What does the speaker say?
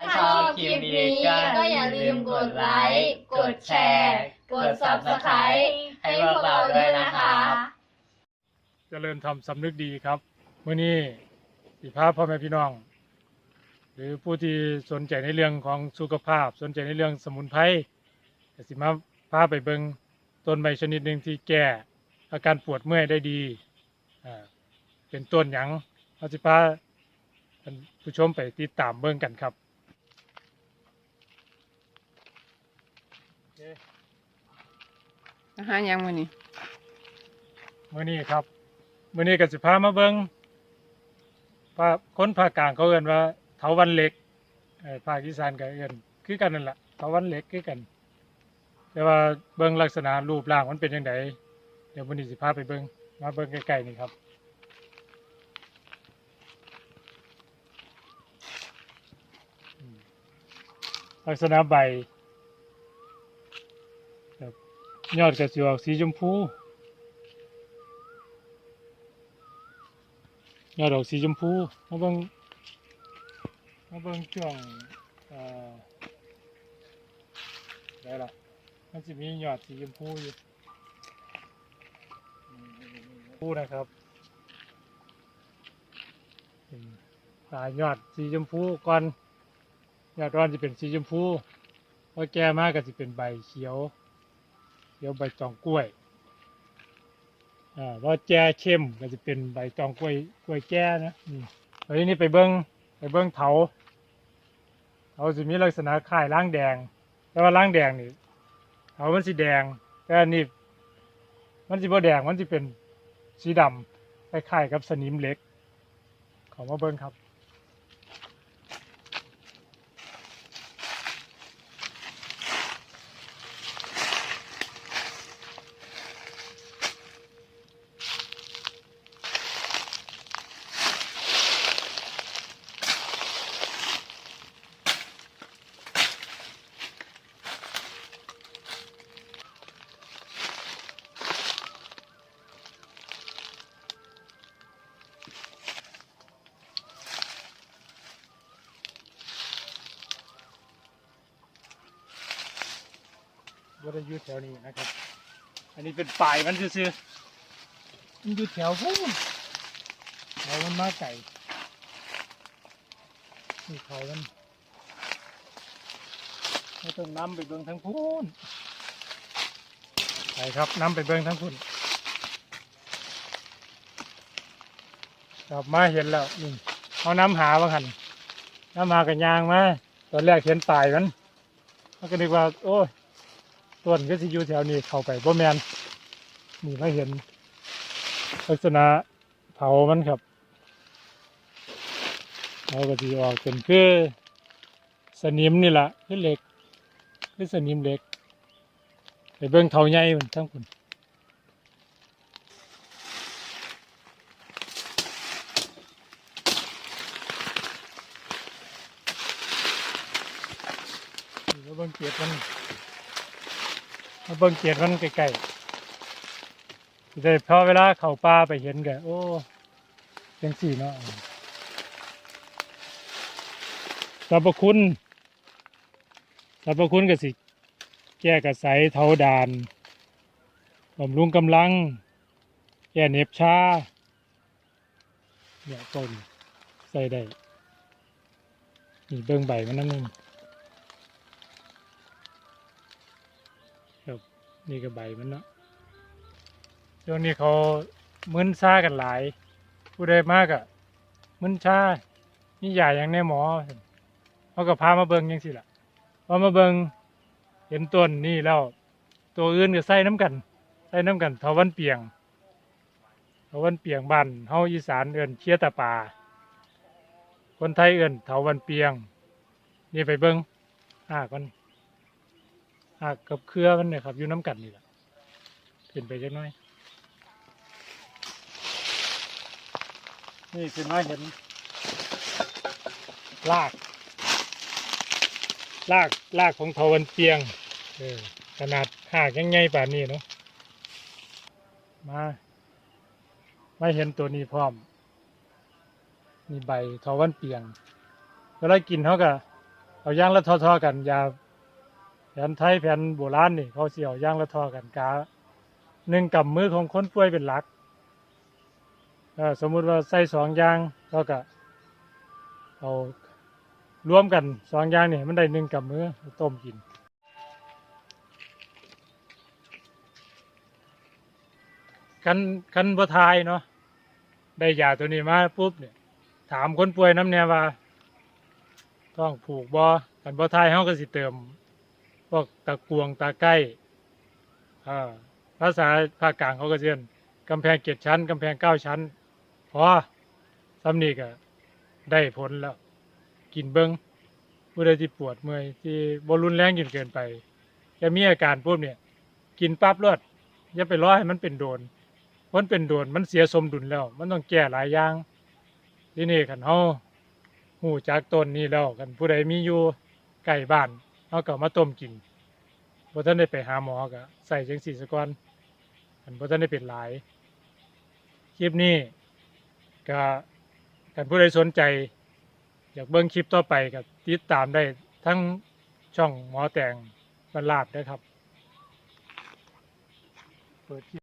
ถ้าชอบคลิปนี้ก็อย่าลืมกดไลค์ กดแชร์ กด subscribe ให้พวกเราด้วยนะคะเจริญธรรมสำนึกดีครับเมื่อนี้สิพาพ่อแม่พี่น้อง หรือผู้ที่สนใจในเรื่องของสุขภาพ สนใจในเรื่องสมุนไพรก็สิมาพาไปเบิงต้นใบชนิดหนึ่งที่แก้อาการปวดเมื่อยได้ดีอ่าเป็นต้นหยังเราสิพาท่านผู้ชมไปติดตามเบิ่งกันครับ อาหารยังมื้อนี้มื่อนี้ครับมื่อนี้ก็สิพามาเบิงภาคนภาคกลางเขาเอิ้นว่าเถาวันเหล็กเอ่อภาคอีสานก็เอิ้นคือกันนั่นแหละเถาวันเหล็กคือกัน แต่ว่าเบิงลักษณะรูปร่างมันเป็นยังไงเดี๋ยวมื่อนี้สิพาไปเบิงมาเบิงใกล้ๆนี่ครับลักษณะใบ ยอดก็สิออกสีชมพู ยอดดอกสีชมพูมาเบิ่งมาเบิ่งช่วงอ่อได้ละมันจะมียอดสีชมพูอยู่พูนะครับอืมตายอดสีชมพูก่อนยอดร้อนจะเป็นสีชมพูพอแก่มากก็จะเป็นใบเขียว เขียวใบตองกล้วยอ่าว่าแจ้เข้มก็จะเป็นใบตองกล้วยกล้วยแจ้นะอืมเฮ้ยนี่ไปเบิ้งไปเบิ้งเถาเถาจะมีลักษณะคล้ายล่างแดง แต่ว่าล่างแดงนี่เถามันสีแดงแต่อันนี้มันสีบ่แดงมันจะเป็นสีดำคล้ายๆกับสนิมเล็กขอมาเบิ้งครับ วรยุทธ์แถวนี้นะครับ อันนี้เป็นป่ายมันซื่อๆมันอยู่แถวพู้นเรามันมาไก่นี่เขามันเราต้องนำไปเบิ่งทั้งพูนไปครับนำไปเบิ่งทั้งพูนกลับมาเห็นแล้วนี่เขานำหาว่าหันนำหากันยางมาตอนแรกเห็นป่ายมันมันก็นึกว่า โอ้ย ต้นก็สิอยู่แถวนี้เข้าไปบ่แมนนี่มาเห็น ลักษณะเผามันครับเราก็สิออกเป็นคือสนิมนี่แหละคือเหล็กคือสนิมเหล็กไปเบิ่งเถาใหญ่มันทั้งคนนี่ก็เบิ่งเกียดมัน มาเบิ่งเกียรมันใกล้ๆสิได้พอเวลาเข้าป่าไปเห็นแกโอ้ยังสี่เนาะสรรพคุณสรรพคุณก็สิ แก้กระใสเทาดานบำรุงกำลัง แก้เหน็บชาเนี่ยต้นใส่ได้นี่เบิ่งใบมันนั่นนึง นี่ก็ใบมันเนาะช่วงนี้เขามึนซากันหลาย ผู้ใดมากอะมึนชานี่ใหญ่อย่างแน่หมอเขาก็พามาเบิงยังสิล่ะพอมาเบิงเห็นต้นนี่แล้วตัวอื่นก็ใส่น้ำกันใส่น้ำกันเทาวันเปียงเทาวันเปียงบ้านเฮาอีสานเอิ้นเคียตาป่าคนไทยเอิ้นเทาวันเปียง นี่ไปเบิงอ่าก่อน หักกับเครือมันเนี่ยครับอยู่น้ำกัดนี่แหละขึ้นไปจักหน้อย นี่ขึ้นมาเห็นลากลากลากของเทาวันเปียงเออขนาดหากยังไงป่านนี้เนาะมาไมาเห็นตัวนี้พร้อมนี่ใบเทาวันเปียงเวลากินเขาก็เอาย่างและทอๆกันยา แผนไทยแผนโบราณนี่เขาเสิเอาย่างละทอกันกาหนึ่งกำมือของคนป่วยเป็นหลักสมมุติว่าใส่สองอย่างแล้วก็เอารวมกันสองอย่างนี่มันได้หนึ่งกำมือต้มกินกันกันบ่ทายเนาะได้ยาตัวนี้มาปุ๊บเนี่ยถามคนป่วยน้ำเนี่ยว่า ต้องผูกบ่กันบ่ทายเฮาก็สิเติม พวกตะกวงตะไก้อ่ภาษาภาคกลางเขาก็เรียนกำแพงเจ็ดชั้นกำแพงเก้าชั้นพอสำนีก็ได้ผลแล้ว กินเบิงผู้ใดที่ปวดเมื่อยที่บรุนแรงจนเกินไปจะมีอาการปุ๊บเนี่ย กินปั๊บรอดอย่าไปรอให้มันเป็นโดนมันเป็นโดนมันเสียสมดุลแล้ว มันต้องแก้หลายอย่าง ที่นี่คันเฮาหูจากต้นนี้แล้วกันผู้ใดมีอยู่ใกล้บ้าน เอาก็มาต้มกินบ่ท่านได้ไปหาหมอก็ใส่จังสีสะก้อนอันบ่ทันได้เป็นหลายคลิปนี้ก็กันผู้ใดสนใจ อยากเบิ้งคลิปต่อไปกับติดตามได้ทั้งช่องหมอแตงบรรลาดนะครับ เปิดคลิป